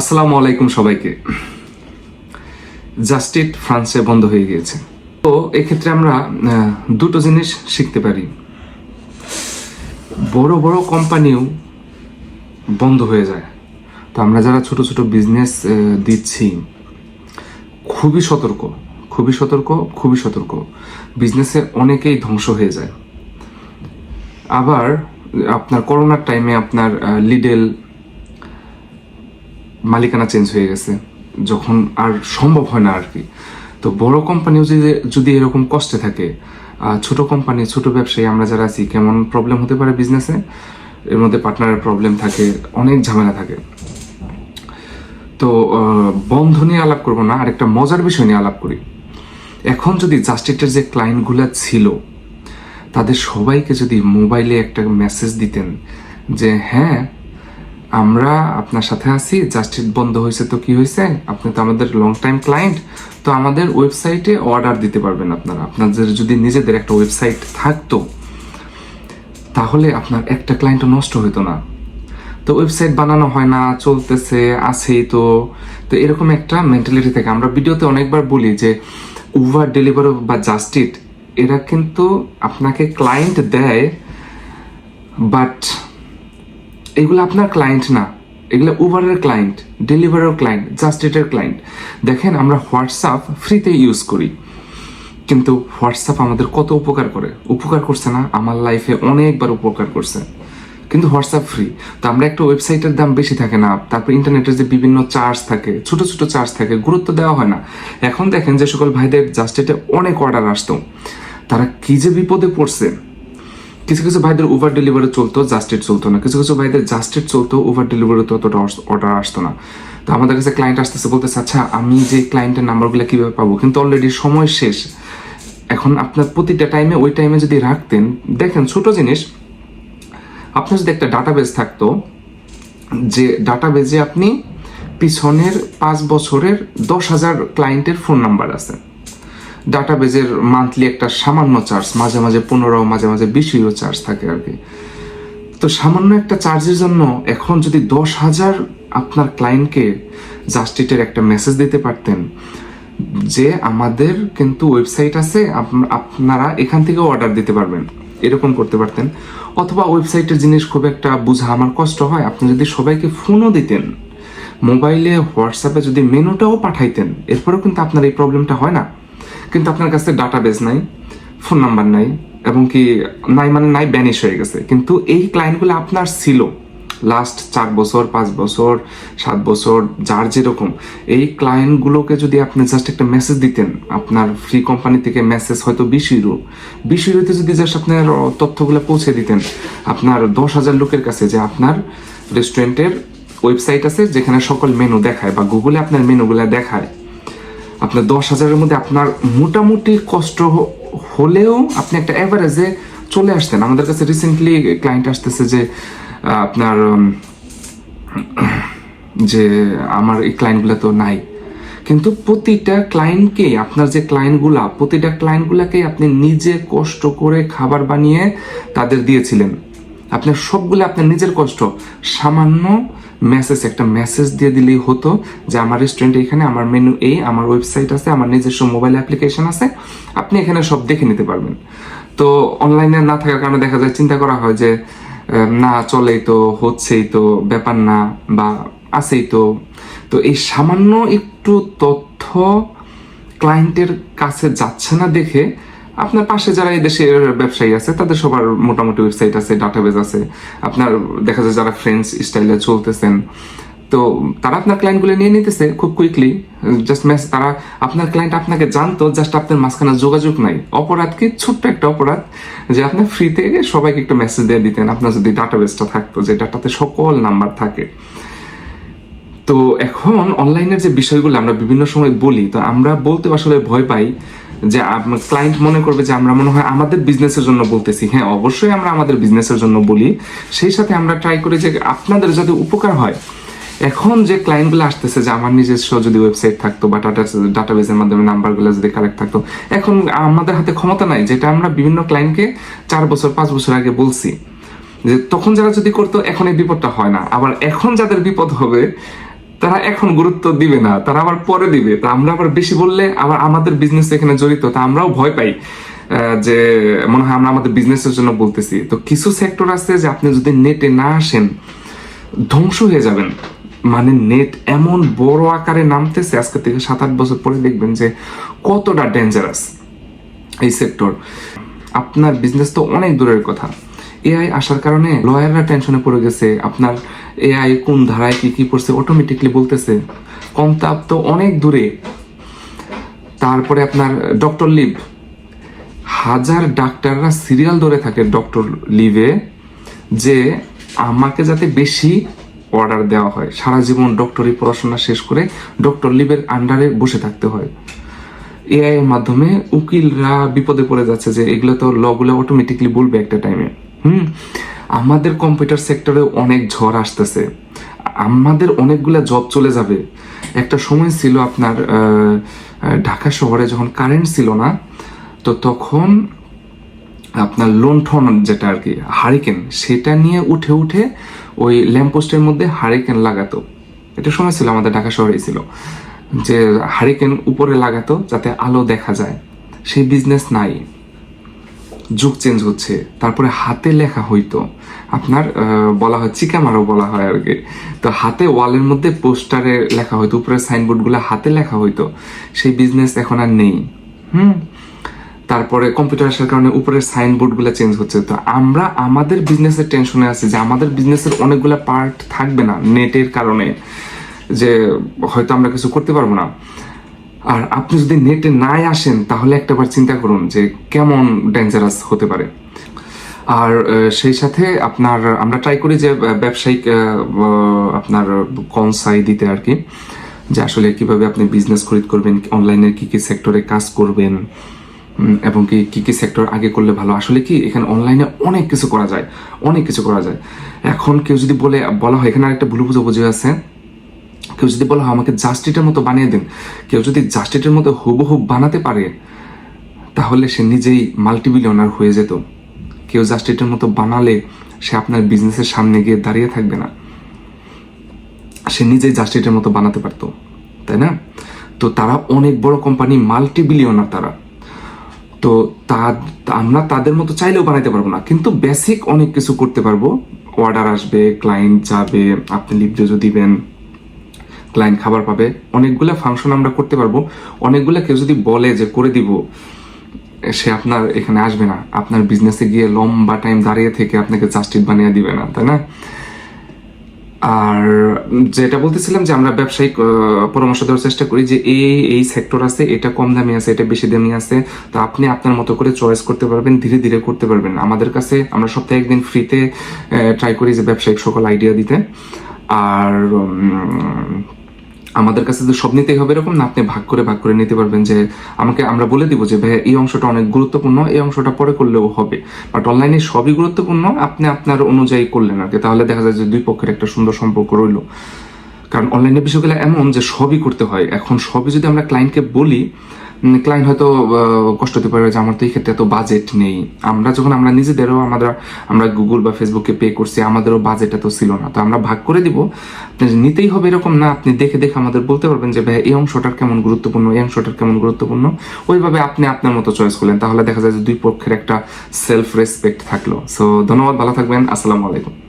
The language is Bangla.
আসসালামু আলাইকুম সবাইকে। জাস্টিট ফ্রান্সে বন্ধ হয়ে গিয়েছে। তো এক্ষেত্রে আমরা দুটো জিনিস শিখতে পারি। বড় বড় কোম্পানিও বন্ধ হয়ে যায়। তো আমরা যারা ছোট ছোট বিজনেস দিচ্ছি, খুবই সতর্ক খুবই সতর্ক খুবই সতর্ক। বিজনেসে অনেকেই ধ্বংস হয়ে যায়। আবার আপনার করোনার টাইমে আপনার লিডেল মালিকানা চেঞ্জ হয়ে গেছে, যখন আর সম্ভব হয় না আর কি তো বড় কোম্পানিও যদি যদি এরকম কষ্টে থাকে ছোট কোম্পানি ছোট ব্যবসায়ী, আমরা যারা আছি, কেমন প্রবলেম হতে পারে বিজনেসে এর মধ্যে পার্টনারের প্রবলেম থাকে, অনেক ঝামেলা থাকে। তো বন্ধ নিয়ে আলাপ করব না আর একটা মজার বিষয় নিয়ে আলাপ করি। এখন যদি জাস্টিটের যে ক্লায়েন্টগুলো ছিল, তাদের সবাইকে যদি মোবাইলে একটা মেসেজ দিতেন যে হ্যাঁ আমরা আপনার সাথে আছি জাস্টিট বন্ধ হয়েছে তো কি হয়েছে? আপনি তো আমাদের লং টাইম ক্লায়েন্ট তো আমাদের ওয়েবসাইটে অর্ডার দিতে পারবেন আপনারা। আপনাদের যদি নিজেদের একটা ওয়েবসাইট থাকতো, তাহলে আপনার একটা ক্লায়েন্টও নষ্ট হতো না। তো ওয়েবসাইট বানানো হয় না, চলতেছে, আছেই তো। তো এরকম একটা মেন্টালিটি থেকে। আমরা ভিডিওতে অনেকবার বলি যে উবার ডেলিভার বা জাস্টিট এরা কিন্তু আপনাকে ক্লায়েন্ট দেয় বাট এগুলো আপনার ক্লায়েন্ট না। এগুলো উবারের ক্লায়েন্ট ডেলিভারের ক্লায়েন্ট জাস্টিটের ক্লায়েন্ট দেখেন, আমরা হোয়াটসঅ্যাপ ফ্রিতে ইউজ করি। কিন্তু হোয়াটসঅ্যাপ আমাদের কত উপকার করে? উপকার করছে না, আমার লাইফে অনেকবার উপকার করছে। কিন্তু হোয়াটসঅ্যাপ ফ্রি তো আমরা একটা ওয়েবসাইটের দাম বেশি থাকে না, তারপর ইন্টারনেটের যে বিভিন্ন চার্জ থাকে, ছোট ছোট চার্জ থাকে, গুরুত্ব দেওয়া হয় না। এখন দেখেন যে সকল ভাইদের জাস্টেটে অনেক অর্ডার আসতো। তারা কি যে বিপদে পড়ছে? কিছু কিছু ভাইদের ওভার ডেলিভারি চলতো জাস্টেড চলতো না। কিছু কিছু ভাইদের জাস্টেড চলতো ওভার ডেলিভারি তো অতটা অর্ডার আসতো না। তো আমাদের কাছে ক্লায়েন্ট আসতেছে, বলতেছে আচ্ছা আমি যে ক্লায়েন্টের নাম্বারগুলো কীভাবে পাবো? কিন্তু অলরেডি সময় শেষ। এখন আপনার প্রতিটা টাইমে ওই টাইমে যদি রাখতেন, দেখেন ছোট জিনিস, আপনার যদি একটা ডাটাবেস থাকতো, যে ডাটাবেজে আপনি পিছনের পাঁচ বছরের দশ হাজার ক্লায়েন্টের ফোন নাম্বার আছে। ডাটাবেজের মান্থলি একটা সামান্য চার্জ মাঝে মাঝে পনেরো, মাঝে মাঝে বিশ ইউরো চার্জ থাকে আর কি। তো সামান্য একটা চার্জের জন্য এখন যদি দশ হাজার আপনার ক্লায়েন্টকে জাস্টিটের একটা মেসেজ দিতে পারতেন, যে আমাদের কিন্তু ওয়েবসাইট আছে আপ- আপনারা এখান থেকে অর্ডার দিতে পারবেন, এরকম করতে পারতেন। অথবা ওয়েবসাইটের জিনিস খুব একটা বোঝা আমার কষ্ট হয়, আপনি যদি সবাইকে ফোনও দিতেন মোবাইলে হোয়াটসঅ্যাপে যদি মেনুটাও পাঠাইতেন, এরপরেও কিন্তু আপনার এই প্রবলেমটা হয় না। কিন্তু আপনার কাছে ডাটাবেস নাই ফোন নাম্বার নাই, এবং কি নাই মানে নাই ব্যানিশ হয়ে গেছে। কিন্তু এই ক্লায়েন্টগুলো আপনার ছিল। লাস্ট চার বছর, পাঁচ বছর, সাত বছর, যার যেরকম। এই ক্লায়েন্টগুলোকে যদি আপনি জাস্ট একটা মেসেজ দিতেন, আপনার ফ্রি কোম্পানি থেকে মেসেজ হয়তো বিশ ইউরো বিশ ইউরোতে যদি জাস্ট আপনার তথ্যগুলো পৌঁছে দিতেন, আপনার দশ হাজার লোকের কাছে যে আপনার রেস্টুরেন্টের ওয়েবসাইট আছে, যেখানে সকল মেনু দেখায় বা গুগলে আপনার মেনুগুলো দেখায় আপনার দশ হাজারের মধ্যে আপনার মোটামুটি কষ্ট হলেও আপনি একটা অ্যাভারেজে চলে আসতেন। আমাদের কাছে রিসেন্টলি ক্লায়েন্ট আসতেছে যে আপনার যে আমার এই ক্লায়েন্টগুলো তো নাই। কিন্তু প্রতিটা ক্লায়েন্টকেই আপনার যে ক্লায়েন্টগুলা প্রতিটা ক্লায়েন্টগুলাকে আপনি নিজে কষ্ট করে খাবার বানিয়ে তাদের দিয়েছিলেন। আপনার সবগুলো আপনার নিজের কষ্ট। সামান্য মেসেজ একটা মেসেজ দিয়ে দিলেই হতো যে আমার রেস্টুরেন্ট এখানে, আমার মেনু এই আমার ওয়েবসাইট আছে, আমার নিজস্ব মোবাইল অ্যাপ্লিকেশন আছে, আপনি এখানে সব দেখে নিতে পারবেন। তো অনলাইনে না থাকার কারণে দেখা যায়, চিন্তা করা হয় যে না, চলেই তো, হচ্ছেই তো, ব্যাপার না, বা আছেই তো। তো এই সামান্য একটু তথ্য ক্লায়েন্টের কাছে যাচ্ছে না দেখে আপনার পাশে যারা এই ব্যবসায়ী আছে, তাদের সবার মোটামুটি ওয়েবসাইট আছে ডাটাবেজ আছে। আপনার দেখা যায় যারা ফ্রেন্ডস স্টাইলে চলতেছেন। তো তারা আপনার ক্লায়েন্টগুলো নিয়ে নিতেছে খুব কুইকলি জাস্ট ম্যাচ তারা আপনার ক্লায়েন্ট আপনাকে জানতো জাস্ট আপনার মাঝখানে যোগাযোগ নাই। অপরাধ কি? ছোট্ট একটা অপরাধ যে আপনি ফ্রিতে সবাইকে একটা মেসেজ দিয়ে দিতেন। আপনার যদি ডাটাবেসটা থাকতো, যে ডাটাতে সকল নাম্বার থাকে। তো এখন অনলাইনের যে বিষয়গুলো আমরা বিভিন্ন সময় বলি, তো আমরা বলতে আসলে ভয় পাই যে ক্লায়েন্ট মনে করবে যে আমরা মনে হয় আমাদের বিজনেসের জন্য বলতেছি। হ্যাঁ অবশ্যই আমরা আমাদের বিজনেসের জন্য বলি। সেই সাথে আমরা ট্রাই করি যে আপনাদের যাতে উপকার হয়, এখন যে ক্লায়েন্টগুলো আসতেছে যে আমার নিজস্ব যদি ওয়েবসাইট থাকতো বা ডাটা ডাটাবেসের মাধ্যমে নাম্বারগুলো যদি কালেক্ট থাকতো, এখন আমাদের হাতে ক্ষমতা নাই, যেটা আমরা বিভিন্ন ক্লায়েন্টকে চার বছর, পাঁচ বছর আগে বলছি। যে তখন যারা যদি করতো, এখন এই বিপদটা হয় না। আবার এখন যাদের বিপদ হবে তারা এখন গুরুত্ব দিবে না, তারা আবার পরে দিবে। তা আমরা আবার বেশি বললে আবার আমাদের বিজনেস এখানে জড়িত, তা আমরাও ভয় পাই যে মনে হয় আমরা আমাদের বিজনেসের জন্য বলতেছি। তো কিছু সেক্টর আছে যে আপনি যদি নেটে না আসেন, ধ্বংস হয়ে যাবেন। মানে নেট এমন বড় আকারে নামতেছে, আজকে থেকে সাত আট বছর পরে দেখবেন যে কতটা ডেঞ্জারাস এই সেক্টর আপনার বিজনেস তো অনেক দূরের কথা। এআই আসার কারণে লয়াররা টেনশনে পড়ে গেছে। আপনার এআই কোন ধারায় কি কি পড়ছে অটোমেটিকলি বলতেছে। কমতাপ তো অনেক দূরে। তারপরে আপনার ডক্টর লিভ। হাজার ডাক্তাররা সিরিয়াল ধরে থাকে ডক্টর লিভে যে আমাকে যাতে বেশি অর্ডার দেওয়া হয়। সারা জীবন ডক্টরি পড়াশোনা শেষ করে ডক্টর লিভের আন্ডারে বসে থাকতে হয়। এআই এর মাধ্যমে উকিলরা বিপদে পড়ে যাচ্ছে যে এগুলো তো লগুলো অটোমেটিকলি বলবে একটা টাইমে হুম? আমাদের কম্পিউটার সেক্টরে অনেক ঝড় আসতেছে। আমাদের অনেকগুলা জব চলে যাবে। একটা সময় ছিল আপনার ঢাকা শহরে যখন কারেন্ট ছিল না, তো তখন আপনার লণ্ঠন যেটা আর কি হারিকেন সেটা নিয়ে উঠে উঠে ওই ল্যাম্পপোস্টের মধ্যে হারিকেন লাগাতো। এটা সময় ছিল, আমাদের ঢাকা শহরেই ছিল। যে হারিকেন উপরে লাগাতো যাতে আলো দেখা যায়। সেই বিজনেস নাই। যুগ চেঞ্জ হচ্ছে, তারপরে হাতে লেখা হইতো। আপনার বলা হয় চিকামারও বলা হয় আর কি। তো হাতে ওয়ালের মধ্যে পোস্টারে লেখা হইতো, উপরে সাইনবোর্ডগুলো হাতে লেখা হইতো। সেই বিজনেস এখন আর নেই। হুম? তারপরে কম্পিউটার আসার কারণে উপরের সাইনবোর্ডগুলো চেঞ্জ হচ্ছে। তো আমরা আমাদের বিজনেসের টেনশনে আছি যে আমাদের বিজনেসের অনেকগুলো পার্ট থাকবে না নেটের কারণে। যে হয়তো আমরা কিছু করতে পারব না। আর আপনি যদি নেটে নাই আসেন, তাহলে একটাবার চিন্তা করুন যে কেমন ডেঞ্জারাস হতে পারে। আর সেই সাথে আপনার, আমরা ট্রাই করি যে ব্যবসায়িক আপনার কনসাই দিতে আর কি। যে আসলে কীভাবে আপনি বিজনেস খরিদ করবেন অনলাইনের কি কি সেক্টরে কাজ করবেন এবং কি কি কি সেক্টর আগে করলে ভালো। আসলে কি, এখানে অনলাইনে অনেক কিছু করা যায়, অনেক কিছু করা যায়। এখন কেউ যদি বলে, বলা হয়, এখানে আরেকটা ভুল বুঝাবুঝি আছে। কেউ যদি বলা, হয়, আমাকে জাস্টিটের মতো বানিয়ে দিন। কেউ যদি জাস্টিটের মতো হুবহুব বানাতে পারে, তাহলে সে নিজেই মাল্টিবিলিয়নার হয়ে যেত। কেউ জাস্টিটের মতো বানালে সে আপনার বিজনেসের সামনে গিয়ে দাঁড়িয়ে থাকবে না। সে নিজেই জাস্টিটের মতো বানাতে পারতো, তাই না? তো তারা অনেক বড় কোম্পানি মাল্টি বিলিয়নার তারা। তো তা, আমরা তাদের মতো চাইলেও বানাইতে পারব না। কিন্তু বেসিক অনেক কিছু করতে পারব। অর্ডার আসবে ক্লায়েন্ট যাবে, আপনি লিভরেজও দিবেন ক্লায়েন্ট খাবার পাবে। অনেকগুলো ফাংশন আমরা করতে পারব। অনেকগুলো কেউ যদি বলে যে, করে দিব, সে আপনার এখানে আসবে না। আপনার বিজনেসে গিয়ে লম্বা টাইম দাঁড়িয়ে থেকে আপনাকে জাস্টিস বানিয়ে দিবে না, তাই না? আর যেটা বলতেছিলাম যে, আমরা ব্যবসায়িক পরামর্শ দেওয়ার চেষ্টা করি যে, এই এই সেক্টর আছে, এটা কম দামি আছে, এটা বেশি দামি আছে। তো আপনি আপনার মতো করে চয়েস করতে পারবেন, ধীরে ধীরে করতে পারবেন আমাদের কাছে আমরা সপ্তাহে একদিন ফ্রিতে ট্রাই করি যে, ব্যবসায়িক সকল আইডিয়া দিতে। আর আমাদের কাছে তো সব নিতেই হবে এরকম না, আপনি ভাগ করে ভাগ করে নিতে পারবেন যে আমাকে, আমরা বলে দিব যে, ভাইয়া, এই অংশটা অনেক গুরুত্বপূর্ণ, এই অংশটা পরে করলেও হবে। বাট অনলাইনে সবই গুরুত্বপূর্ণ, আপনি আপনার অনুযায়ী করলেন আর কি তাহলে দেখা যায় যে দুই পক্ষের একটা সুন্দর সম্পর্ক রইল। কারণ অনলাইনে বিষয়গুলো এমন যে সবই করতে হয়। এখন সবই যদি আমরা ক্লায়েন্টকে বলি ক্লায়েন্ট হয়তো কষ্ট হতে পারে যে আমার তো এই ক্ষেত্রে এত বাজেট নেই। আমরা যখন, আমরা নিজেদেরও আমরা আমরা গুগল বা ফেসবুকে পে করছি, আমাদেরও বাজেট এত ছিল না। তো আমরা ভাগ করে দিব। আপনি নিতেই হবে এরকম না, আপনি দেখে দেখে আমাদের বলতে পারবেন যে, ভাই, এই অংশটার কেমন গুরুত্বপূর্ণ, এই অংশটার কেমন গুরুত্বপূর্ণ? ওইভাবে আপনি আপনার মতো চয়েস করলেন। তাহলে দেখা যায় যে দুই পক্ষের একটা সেলফ রেসপেক্ট থাকল। সো ধন্যবাদ, ভালো থাকবেন। আসসালামু আলাইকুম।